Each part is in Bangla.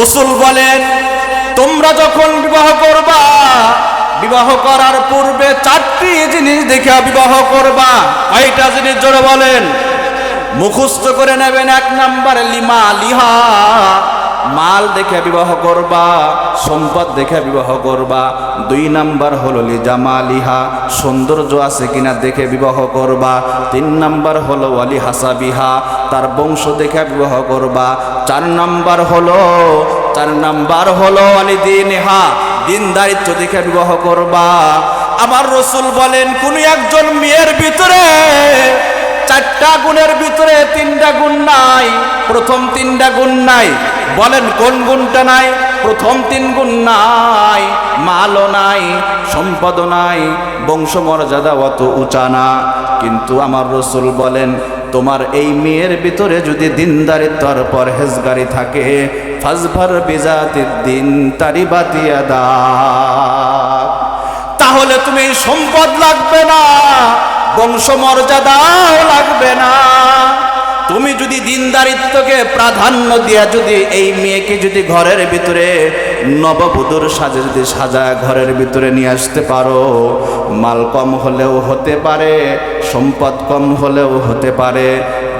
রসুল বলেন, তোমরা যখন বিবাহ করবা, বিবাহ করার পূর্বে চারটি জিনিস দেখে বিবাহ করবা। কয়টা জিনিস জোরে বলেন? মুখস্থ করে নেবেন এক নাম্বার, লিমা, লিহা। মাল দেখে বিবাহ করবা, সম্পদ দেখে বিবাহ করবা। দুই নাম্বার হলো লিজামা লিহা সৌন্দর্য আছে কিনা দেখে বিবাহ করবা। তিন নাম্বার হলো ওয়ালি হাসাবিহা, তার বংশ দেখে বিবাহ করবা। চার নাম্বার হলো, চার নাম্বার হলো আলি দিনহা দিন দায়িত্ব দেখে বিবাহ করবা। আমার রসুল বলেন, কোন একজন মেয়ের ভিতরে চারটা গুণের ভিতরে তিনটা গুণ নাই, প্রথম তিনটা গুণ নাই। বলেন, কোন গুণটা নাই? প্রথম তিন গুণ নাই, মালও নাই সম্পদ নাই, বংশমর্যাদা অত উঁচা না। কিন্তু আমার রসুল বলেন, তোমার এই মেয়ের ভিতরে যদি দিনদারিত্ব আর পরহেজগারি থাকে, ফাজফার বিজাতির দিন তারি বাতিয়া দা। তাহলে তুমি সম্পদ লাগবে না, বংশমর্যাদাও লাগবে না। তুমি যদি দিনদারিত্বকে প্রাধান্য দিয়া যদি এই মেয়েকে যদি ঘরের ভিতরে নববধূর সাজে যদি সাজা ঘরের ভিতরে নিয়ে আসতে পারো, মাল কম হলেও হতে পারে, সম্পদ কম হলেও হতে পারে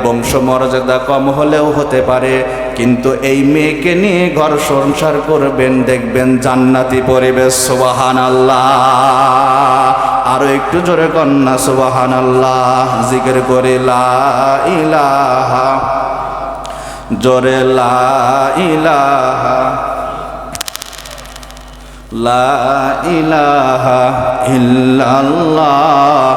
বংশমর্যাদা কম হলেও হতে পারে। কিন্তু এই মেয়েকে নিয়ে ঘর সংসার করবেন, দেখবেন জান্নাতি পরিবেশ সোবাহান আল্লাহ আরও একটু জোরে কন্যা সোবাহান আল্লাহ জিকির করে, লা ইলাহা, জোরে ইলাহা। লা ইলাহা ইল্লাল্লাহ।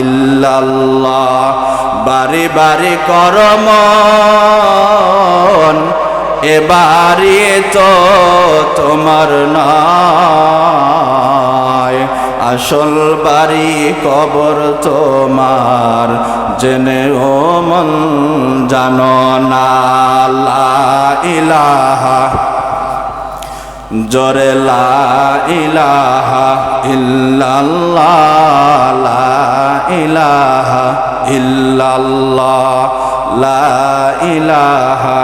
ইল্লাল্লাহ, বারে বারে করম এবারে তো তোমার নয়। আসল বাড়ি, কবর তোমার জেনে ও মন জানো না ইলাহা, জরে লা ইলাহা ইল্লাল্লাহ ইল্লাল্লাহ, লা ইলাহা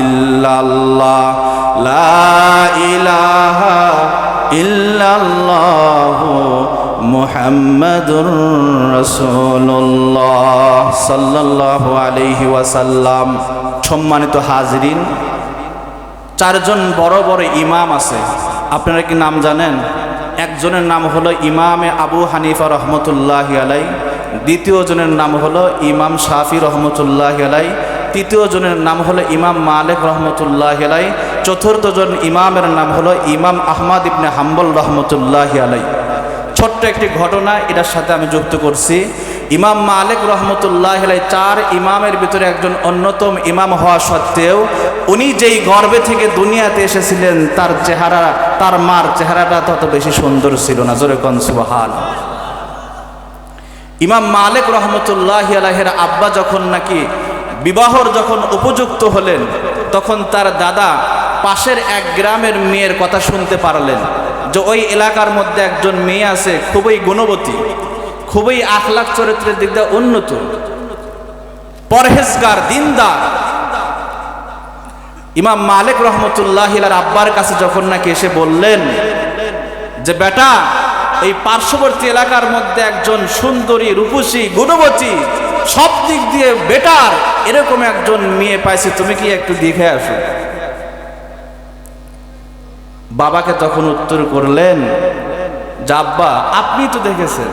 ইল্লাল্লাহ, লা ইলাহা ইল্লাল্লাহ মুহাম্মাদুর রাসূলুল্লাহ সাল্লাল্লাহু আলাইহি ওয়াসাল্লাম। সম্মানিত হাজরিন, চারজন বড় বড় ইমাম আছে। আপনারা কি নাম জানেন? একজনের নাম হলো ইমামে আবু হানিফা রহমতুল্লাহ আলাই দ্বিতীয় জনের নাম হলো ইমাম শাফি রহমতুল্লাহ আলাই, তৃতীয় জনের নাম হলো ইমাম মালিক রহমতুল্লাহ আলাই, চতুর্থ জন ইমামের নাম হলো ইমাম আহমদ ইবনে হাম্বল রহমতুল্লাহ আলাই। ছোট্ট একটি ঘটনা, এটার সাথে আমি যুক্ত করছি। ইমাম মালিক রহমতুল্লাহ আলাই চার ইমামের ভিতরে একজন অন্যতম ইমাম হওয়া সত্ত্বেও, উনি যেই গর্বে থেকে দুনিয়াতে এসেছিলেন, তার চেহারা, তার মার চেহারাটা তত বেশি সুন্দর ছিল না। জোরে কনসুবাহাল ইমাম মালিক রহমতুল্লাহ আলাহের আব্বা যখন নাকি বিবাহর যখন উপযুক্ত হলেন, তখন তার দাদা পাশের এক গ্রামের মেয়ের কথা শুনতে পারলেন যে ওই এলাকার মধ্যে একজন মেয়ে আছে, খুবই গুণবতী, খুবই আখলাখ চরিত্রের দিক দিয়ে উন্নত, পরহেজগার, দিনদার। ইমাম মালিক রহমতুল্লাহ আব্বার কাছে যখন নাকি এসে বললেন যে, বেটা এই পার্শ্ববর্তী এলাকার মধ্যে একজন সুন্দরী, রূপসী, গুণবতী, সব দিক দিয়ে বেটার এরকম একজন মেয়ে পাইছে। তুমি কি একটু দেখে আসো? বাবাকে তখন উত্তর করলেন যাব্বা আপনি তো দেখেছেন।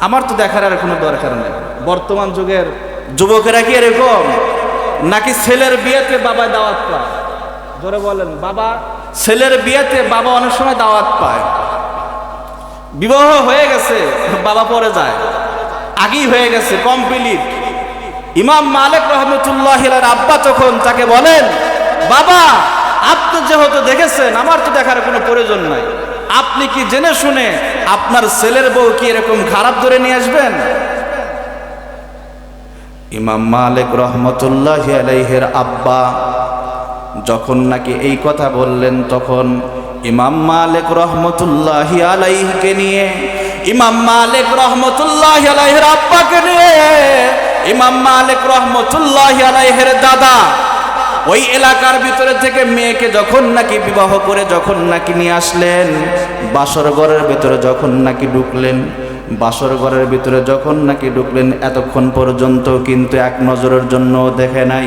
আমার তো দেখার আর কোনো দরকার নেই। বর্তমান যুগের যুবকেরা কি এরকম? নাকি ছেলের বিয়েতে বাবা দাওয়াত পায়? ধরে বলেন, বাবা, ছেলের বিয়েতে বাবা অনেক সময় দাওয়াত পায়। বিবাহ হয়ে গেছে, বাবা পরে যায়। আগেই হয়ে গেছে কমপ্লিট ইমাম মালিক রহমতুল্লাহ আব্বা তখন তাকে বলেন, বাবা, আপনি যেহেতু দেখেছেন, আমার তো দেখার কোনো প্রয়োজন নাই। আপনি কি জেনে শুনে আপনার ছেলের বউ কি এরকম খারাপ ধরে নিয়ে আসবেন? ইমাম মালিক রহমতুল্লাহ আলাইহের আব্বা যখন নাকি এই কথা বললেন, তখন ইমাম মালিক রহমতুল্লাহ আলাইহকে নিয়ে, ইমাম মালিক রহমতুল্লাহ আলাইহের আব্বাকে নিয়ে, ইমাম মালিক রহমতুল্লাহ আলাইহের দাদা ওই এলাকার ভিতরে থেকে মেয়েকে যখন নাকি বিবাহ করে যখন নাকি নিয়ে আসলেন, বাসর ঘরের ভিতরে যখন নাকি ঢুকলেন, বাসর ঘরের ভিতরে যখন নাকি ঢুকলেন, এতক্ষণ পর্যন্ত কিন্তু এক নজরের জন্য দেখে নাই।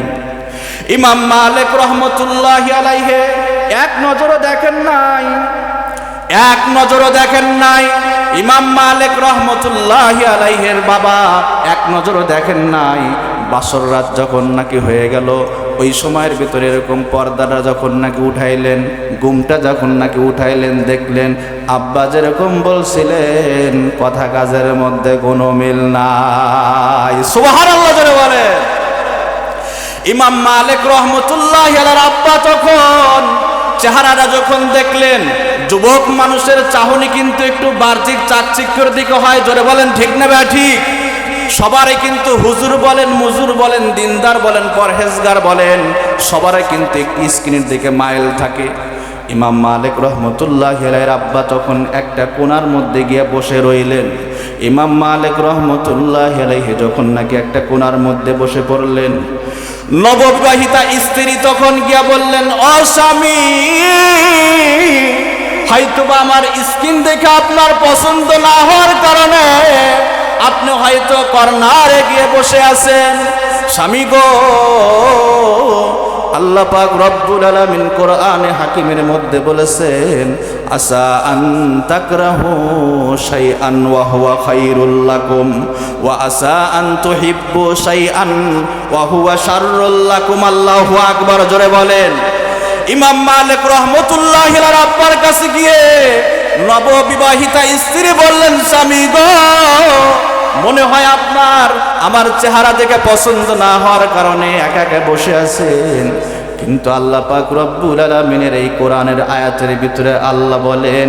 ইমাম মালিক রহমতুল্লাহ আলাইহে এক নজরও দেখেন নাই, এক নজরও দেখেন নাই। ইমাম মালিক রহমতুল্লাহ আলাইহের বাবা এক নজরও দেখেন নাই। বাসর রাত যখন নাকি হয়ে গেল, ওই সময়ের ভিতরে এরকম পর্দাটা যখন নাকি উঠাইলেন গুমটা যখন নাকি উঠাইলেন, দেখলেন আব্বা যেরকম বলছিলেন, কথা কাজের মধ্যে কোনো মিল নাই। বলেন। ইমাম মালিক রহমতুল্লাহ আব্বা তখন চেহারাটা যখন দেখলেন, যুবক মানুষের চাহনি কিন্তু একটু বাহ্যিক চাকচিক্যর দিকে হয়, জোরে বলেন, ঠিক না ব্যা ঠিক? সবারই কিন্তু হুজুর বলেন, মুজুর বলেন, দিনদার বলেন, পরহেজগার বলেন সবারই কিন্তু স্ক্রিনের দিকে মাইল থাকে। ইমাম মালিক রহমতুল্লাহ হেলাইয়ের আব্বা তখন একটা কোনার মধ্যে গিয়ে বসে রইলেন। ইমাম মালিক রহমতুল্লাহ হেলাইহে যখন নাকি একটা কোনার মধ্যে বসে পড়লেন নববিবাহিতা স্ত্রী তখন গিয়া বললেন অস্বামী স্বামী, হয়তোবা আমার স্কিন দেখে আপনার পছন্দ না হওয়ার কারণে আপনি হয়তো কর্নারে গিয়ে বসে আছেন। স্বামী গো আল্লাহ পাক রব্বুল আলামিন কোরআনে হাকিমের মধ্যে বলেছেন আসা আন তাকরাহু শাইআন ওয়া হুয়া খায়রুল লাকুম, ওয়া আসা আন তুহিব্বু শাইআন ওয়া হুয়া শাররুল লাকুম। আল্লাহু আকবার, জোরে বলেন। ইমাম মালিক রহমতুল্লাহ আব্বার কাছে গিয়ে নববিবাহিতা স্ত্রী বললেন, স্বামী গো মনে হয় আপনার, আমার চেহারা দেখে পছন্দ না হওয়ার কারণে একা একা বসে আছেন। কিন্তু আল্লাহ পাক রব্বুল আলমিনের এই কোরআনের আয়াতের ভিতরে আল্লাহ বলেন,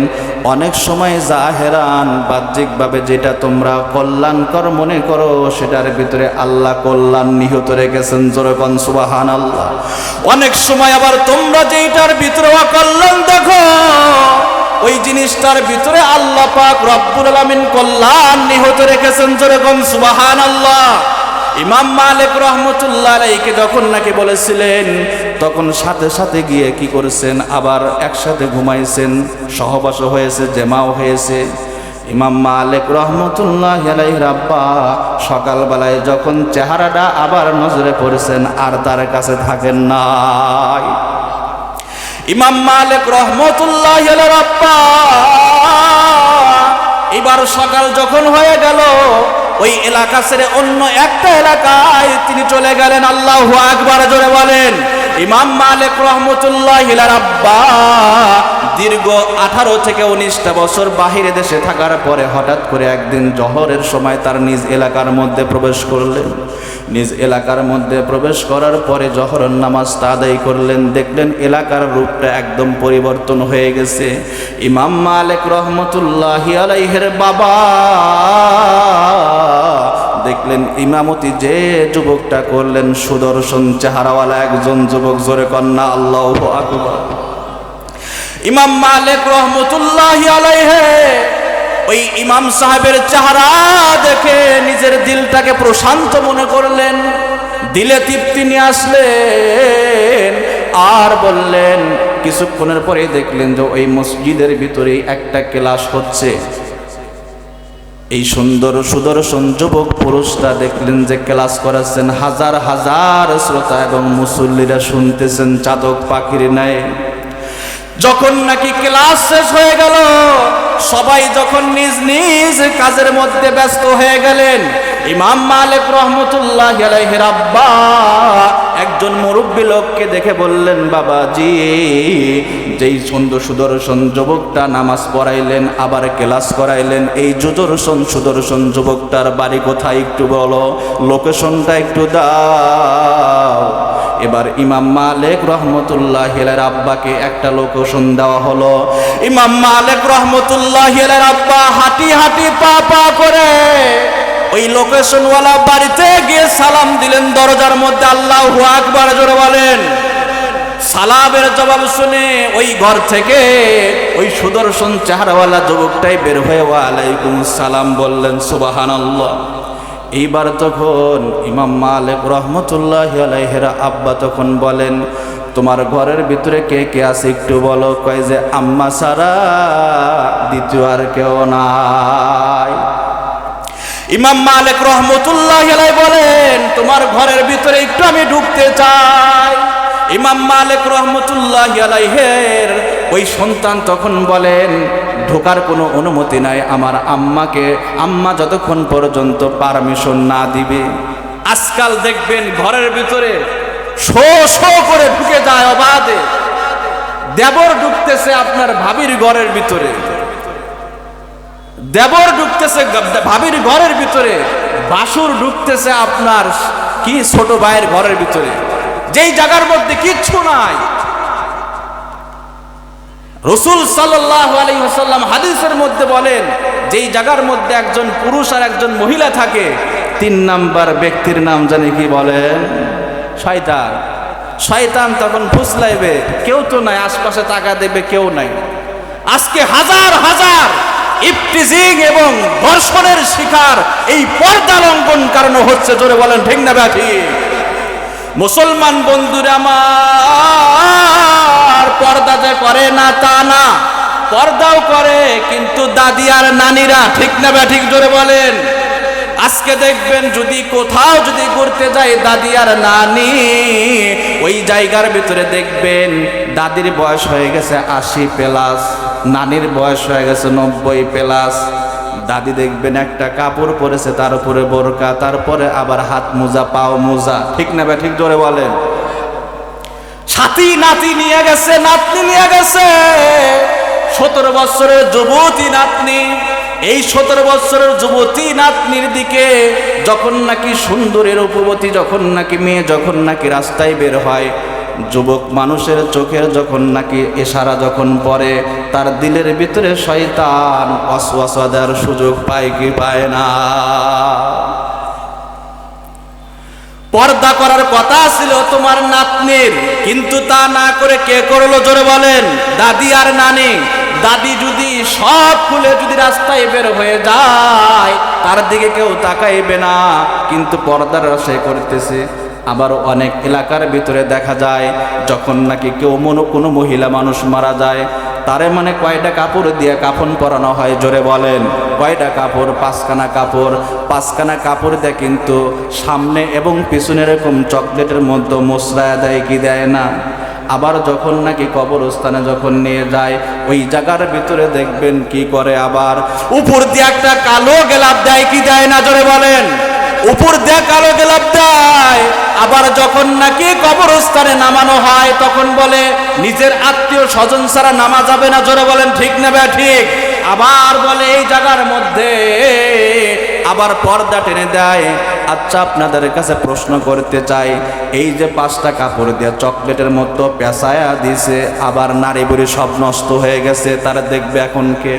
অনেক সময় জাহেরান বাহ্যিকভাবে যেটা তোমরা কল্যাণকর মনে করো, সেটার ভিতরে আল্লাহ কল্যাণ নিহত রেখেছেন জোরকন সুবাহান আল্লাহ অনেক সময় আবার তোমরা যেটার ভিতরে অকল্যাণ দেখো ওই জিনিসটার ভিতরে আল্লাহ পাক রব্বুল আলামিন কল্যাণ নিহত রেখেছেন যেরকম সুবাহান আল্লাহ ইমাম মালিক রহমতুল্লাহ আলাইকে যখন নাকি বলেছিলেন, তখন সাথে সাথে গিয়ে কি করেছেন? আবার একসাথে ঘুমাইছেন, সহবাস হয়েছে, জেমাও হয়েছে। ইমাম মালিক রহমতুল্লাহ আলাই রাব্বা, সকালবেলায় যখন চেহারাটা আবার নজরে পড়েছেন, আর তার কাছে থাকেন নাই। ইমাম মালিক রহমতুল্লাহ এবার সকাল যখন হয়ে গেল, ওই এলাকা ছেড়ে অন্য একটা এলাকায় তিনি চলে গেলেন। আল্লাহ আকবার জোরে বলেন। ইমাম মালিক রহমতুল্লাহ আব্বা দীর্ঘ আঠারো থেকে উনিশটা বছর বাহিরে দেশে থাকার পরে হঠাৎ করে একদিন জহরের সময় তার নিজ এলাকার মধ্যে প্রবেশ করলেন। নিজ এলাকার মধ্যে প্রবেশ করার পরে জহরের নামাজটা আদায় করলেন। দেখলেন এলাকার রূপটা একদম পরিবর্তন হয়ে গেছে। ইমাম মালিক রহমতুল্লাহ আলাইহের বাবা দেখলেন ইমামতি যে যুবকটা করলেন সুদর্শন চেহারাওয়ালা একজন যুবক, জোরে কন্যা, আল্লাহ ইমাম মালিক রহমতুল্লাহ ওই ইমাম সাহেবের চেহারা দেখে নিজের দিলটাকে প্রশান্ত মনে করলেন, দিলে তৃপ্তি নিয়ে আসলেন, আর বললেন, কিছুক্ষণের পরে দেখলেন যে ওই মসজিদের ভিতরে একটা ক্লাস হচ্ছে। এই সুন্দর সুদর্শন যুবক পুরুষরা দেখলেন যে ক্লাস করাচ্ছেন হাজার হাজার শ্রোতা এবং মুসল্লিরা শুনতেছেন চাতক পাখির ন্যায়। যখন নাকি ক্লাস শেষ হয়ে গেল, সবাই যখন নিজ নিজ কাজের মধ্যে ব্যস্ত হয়ে গেলেন, ইমাম মালিক রহমতুল্লাহ আলাইহির আব্বা একজন মুরব্বী লোককে দেখে বললেন, বাবাজি, যেই সুন্দর সুদর্শন যুবকটা নামাজ পড়াইলেন, আবার ক্লাস করাইলেন, এই সুদর্শন সুদর্শন যুবকটার বাড়ি কোথায় একটু বলো, লোকেশনটা একটু দাও। এবার ইমাম মালিক রহমতুল্লাহ হিলের আব্বাকে একটা লোকেশন দেওয়া হলো। ইমাম মালিক রহমতুল্লাহ হিলের আব্বা হাঁটি হাঁটি পা পা করে ওই লোকেশনওয়ালা বাড়িতে গিয়ে সালাম দিলেন, দরজার মধ্যে আল্লাহ আকবার জোরে বলেন। সালামের জবাব শুনে ওই ঘর থেকে ওই সুদর্শন চেহারাওয়ালা যুবকটাই বের হয়ে, ওয়ালাইকুম সালাম বললেন সুবাহান এইবার তখন ইমাম মালিক রহমতুল্লাহ আলাইহের আব্বা তখন বলেন, তোমার ঘরের ভিতরে কে কে আছে একটু বলো? কয় যে, আম্মা সারা, দ্বিতীয় আর কেউ নাই। ইমাম মালিক রহমতুল্লাহ বলেন, তোমার ঘরের ভিতরে একটু আমি ঢুকতে চাই। ইমাম মালিক রহমতুল্লাহ আলাইহের ওই সন্তান তখন বলেন, ঢোকার কোনো অনুমতি নাই, আমার আম্মাকে, আম্মা যতক্ষণ পর্যন্ত পারমিশন না দিবে। আজকাল দেখবেন ঘরের ভিতরে শো শো করে ঢুকে যায় অবাধে। দেবর ঢুকতেছে আপনার ভাবির ঘরের ভিতরে। দেবর ঢুকতেছে ভাবির ঘরের ভিতরে, বাসুর ঢুকতেছে আপনার কি ছোট ভাইয়ের ঘরের ভিতরে। যেই জায়গার মধ্যে কিচ্ছু নাই। রসুল সাল্লাহ আলী হাদিসের মধ্যে বলেন, যেই জায়গার মধ্যে একজন পুরুষ আর একজন মহিলা থাকে, তিন নাম্বার ব্যক্তির নাম জানি কি বলেন শয়তান। শয়তান তখন ফুসলাইবে, কেউ তো নাই, আশপাশে টাকা দেবে, কেউ নাই। আজকে হাজার হাজার ইফটিজিং এবং ধর্ষণের শিকার এই পর্দা লঙ্ঘন কারণে হচ্ছে, জোরে বলেন, ঠিক না ব্যাঠি মুসলমান বন্ধুরা আমার, পর্দা যে করে না, তা না। পর্দাও করে, কিন্তু দাদি আর নানিরা, ঠিক না ব্যাঠিক জোরে বলেন। আজকে দেখবেন, যদি কোথাও যদি ঘুরতে যায় দাদি আর নানি, ওই জায়গার ভিতরে দেখবেন দাদির বয়স হয়ে গেছে আশি প্লাস। নানির বয়স হয়ে গেছে নব্বই প্লাস। দাদি দেখবেন একটা কাপড় পরেছে, তার উপরে বোরকা তারপরে আবার হাত মোজা, পাও মোজা। ঠিক না বা ঠিক জোরে বলেন। সাথী নাতি নিয়ে গেছে, নাতনি নিয়ে গেছে। সতেরো বছরের যুবতী নাতনি। এই সতেরো বছরের যুবতী নাতনির দিকে যখন নাকি সুন্দরের উপবতী, যখন নাকি মেয়ে, যখন নাকি রাস্তায় বের হয় যুবক মানুষের চোখের যখন নাকি এশারা যখন পড়ে, তার দিলের ভিতরে শয়তান অসওয়াসা দেওয়ার সুযোগ পায় কি পায় না। পর্দা করার কথা ছিল তোমার নাতনির, কিন্তু তা না করে কে করল জোরে বলেন? দাদি আর নানি, দাদি যদি সব খুলে যদি রাস্তায় বের হয়ে যায়, তার দিকে কেউ তাকাইবে না, কিন্তু পর্দার সে করতেছে। আবার অনেক এলাকার ভিতরে দেখা যায়, যখন নাকি কেউ মনো, কোনো মহিলা মানুষ মারা যায়, তারে মানে কয়টা কাপড় দিয়ে কাফন পরানো হয়, জোরে বলেন। কয়টা কাপড়? পাঁচখানা কাপড়। পাঁচখানা কাপড় দেয় কিন্তু সামনে এবং পিছনে এরকম চকলেটের মধ্যে মশলা দেয় কি দেয় না? আবার যখন নাকি কবরস্থানে যখন নিয়ে যায়, ওই জায়গার ভিতরে দেখবেন কি করে আবার উপর দিয়ে একটা কালো গেলাপ দেয় কি দেয় না, জোরে বলেন। উপর দিয়ে কালো গেলাপ দেয়। আবার যখন নাকি কবরস্থানে নামানো হয়, তখন বলে, নিজের আত্মীয় স্বজন ছাড়া নামা যাবে না। জোরে বলেন, ঠিক না ব্যা ঠিক। আবার বলে, এই জায়গার মধ্যে আবার পর্দা টেনে দেয়। আচ্ছা আপনাদের কাছে প্রশ্ন করতে চাই, এই যে পাঁচটা কাপড় দিয়ে চকলেটের মতো পেঁচায়া দিছে, আবার নারী বুড়ি সব নষ্ট হয়ে গেছে, তারা দেখবে এখন কে?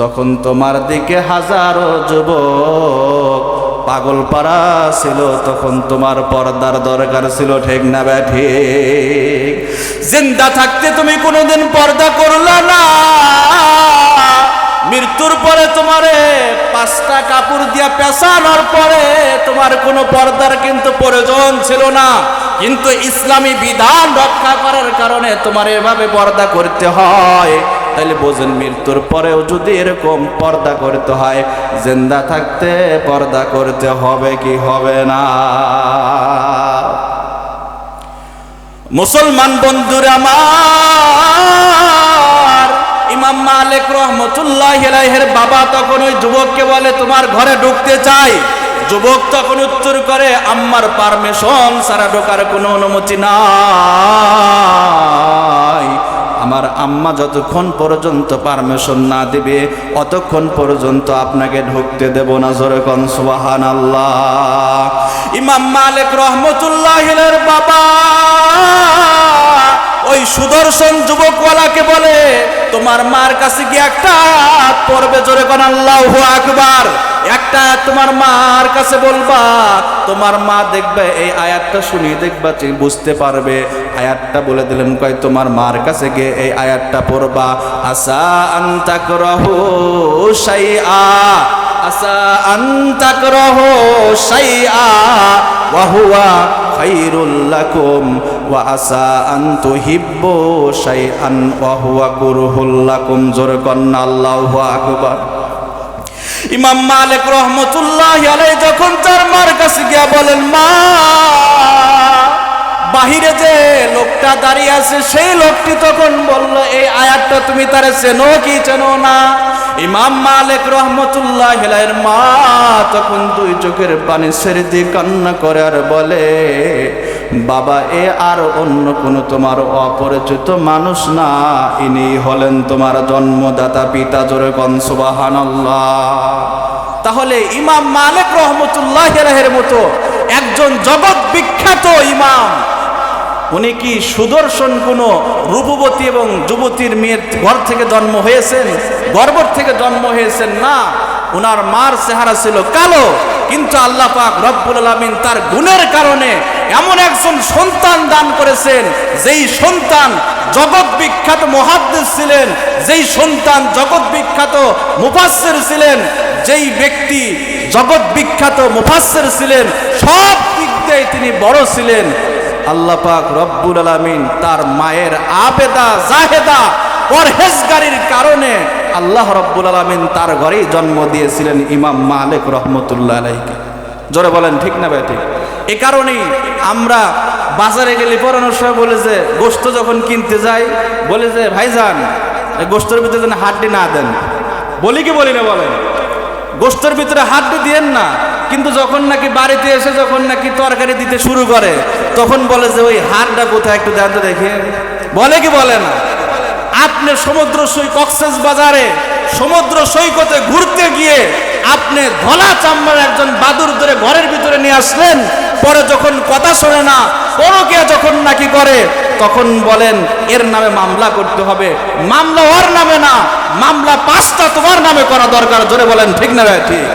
যখন তোমার দিকে হাজারো যুবক পাগল পাড়া ছিল, তখন তোমার পর্দার দরকার ছিল, ঠিক না ব্যাঠি জিন্দা থাকতে তুমি কোনোদিন পর্দা করলা না। মৃত্যুর পরে তোমারে পাঁচটা কাপড় দিয়া পেঁচানোর পরে তোমার কোনো পর্দার কিন্তু প্রয়োজন ছিল না। কিন্তু ইসলামী বিধান রক্ষা করার কারণে তোমার এভাবে পর্দা করতে হয়। তাহলে বোঝেন মৃত্যুর পরেও যদি এরকম পর্দা করতে হয়, জিন্দা থাকতে পর্দা করতে হবে কি হবে না? মুসলমান বন্ধুরা আমার, ইমাম মালিক রহমতুল্লাহ এর বাবা তখন ওই যুবককে বলে, তোমার ঘরে ঢুকতে চাই? যুবক তখন উত্তর করে আম্মার পারমিশন সারা ঢোকার কোনো অনুমতি নাই। আমার আম্মা যতক্ষণ পর্যন্ত পারমিশন না দিবে, অতক্ষণ পর্যন্ত আপনাকে ঢুকতে দেব না, জোরে কন সুবাহান আল্লাহ ইমাম মালিক রহমতুল্লাহের বাবা। ওই সুদর্শন যুবকওয়ালাকে বলে, তোমার মার কাছে গিয়ে একটা আয়াত পড়বে জোরে কোন আল্লাহ আকবার। একটা, তোমার মার কাছে বলবা, তোমার মা দেখবে, এই আয়াতটা শুনি দেখবা বুঝতে পারবে। আয়াতটা বলে দিলেন, কয়, তোমার মার কাছে গিয়ে এই আয়াতটা পড়বা। আসা আন্তাকরাহু শাইআ। আসা আন্তাকরাহু শাইআ। ওয়া হুয়া খাইরুল লাকুম। ওয়া আসা আন তুহিব্বু শাইআন ওয়া হুয়া কুরহুল লাকুম। জোরে কন্না আল্লাহু আকবার। ইমাম মালিক রহমতুল্লাহ আলাই যখন তার মার কাছে গিয়া বলেন, মা, বাহিরে যে লোকটা দাঁড়িয়ে আছে, সেই লোকটি তখন বলল, এই আয়াতটা তুমি তারে চেনো কি চেনো না? ইমাম মালিক রহমতুল্লাহ এর মা তখন দুই চোখের পানি ছেড়ে দিয়ে কান্না করে আর বলে, বাবা, এ আর অন্য কোনো তোমার অপরিচিত মানুষ না। ইনি হলেন তোমার জন্মদাতা, পিতা জোরে কনসুবাহান তাহলে ইমাম মালিক রহমতুল্লাহ এর মতো একজন জগৎ বিখ্যাত ইমাম উনি কি সুদর্শন কোনো রূপবতী এবং যুবতীর মেয়ের ঘর থেকে জন্ম হয়েছেন? গর্বর থেকে জন্ম হয়েছেন না। ওনার মার চেহারা ছিল কালো। কিন্তু আল্লাহ পাক রব্বুল আলমিন তার গুণের কারণে এমন একজন সন্তান দান করেছেন, যেই সন্তান জগৎ বিখ্যাত মহাদ্দেশ ছিলেন, যেই সন্তান জগৎ বিখ্যাত মুফাসসির ছিলেন, যেই ব্যক্তি জগৎ বিখ্যাত মুফাসসির ছিলেন, সব দিক দিয়ে তিনি বড় ছিলেন। আল্লাহ পাক রব্বুল আলামিন তার মায়ের আবেদা, জাহেদা, পরহেজগারির কারণে আল্লাহ রব্বুল আলামিন তার ঘরেই জন্ম দিয়েছিলেন ইমাম মালিক রহমতুল্লাহ আলাইকে জোরে বলেন, ঠিক না ভাই, ঠিক? এ কারণেই আমরা বাজারে গেলে পড়ানোর সময় বলে যে গোস্ত যখন কিনতে যাই, বলে যে, ভাইজান গোস্তের ভিতরে যেন হাড্ডি না দেন। বলি কি বলি না বলেন? গোস্তের ভিতরে হাড্ডি দিয়েন না, কিন্তু যখন নাকি বাড়িতে এসে যখন নাকি তরকারি দিতে শুরু করে, তখন বলে যে ওই হাড়টা কোথায় একটু দেন তো দেখে। বলে কি বলে না? আপনি সমুদ্র সৈ কক্সেস বাজারে সমুদ্র সৈকতে ঘুরতে গিয়ে আপনি ধলা চাম্বার একজন বাদুর ধরে ঘরের ভিতরে নিয়ে আসলেন, পরে যখন কথা শোনে না পরকিয়া যখন নাকি করে, তখন বলেন, এর নামে মামলা করতে হবে। মামলা ওর নামে না মামলা পাঁচটা তোমার নামে করা দরকার, জোরে বলেন, ঠিক না ভাই? ঠিক।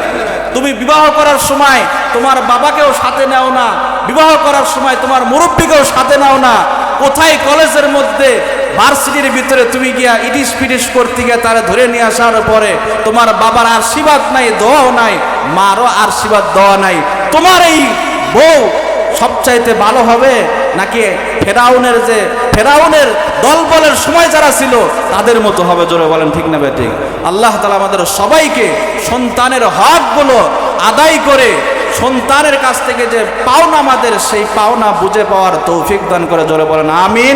তুমি বিবাহ করার সময় তোমার বাবাকেও সাথে নাও না, বিবাহ করার সময় তোমার মুরব্বীকেও সাথে নাও না। কোথায় কলেজের মধ্যে, ভার্সিটির ভিতরে তুমি গিয়া ইডিস পিডিস করতে গিয়ে তারা ধরে নিয়ে আসার পরে তোমার বাবার আশীর্বাদ নাই, দোয়াও নাই, মারও আশীর্বাদ দেওয়া নাই। তোমার এই বউ সবচাইতে ভালো হবে? নাকি ফেরাউনের যে, ফেরাউনের দলবলের সময় যারা ছিল, তাদের মতো হবে জোরে বলেন ঠিক না ঠিক আল্লাহ তালা আমাদের সবাইকে সন্তানের হকগুলো আদায় করে সন্তানের কাছ থেকে যে পাওনা আমাদের, সেই পাওনা বুঝে পাওয়ার তৌফিক দান করে জোরে বলেন, আমিন।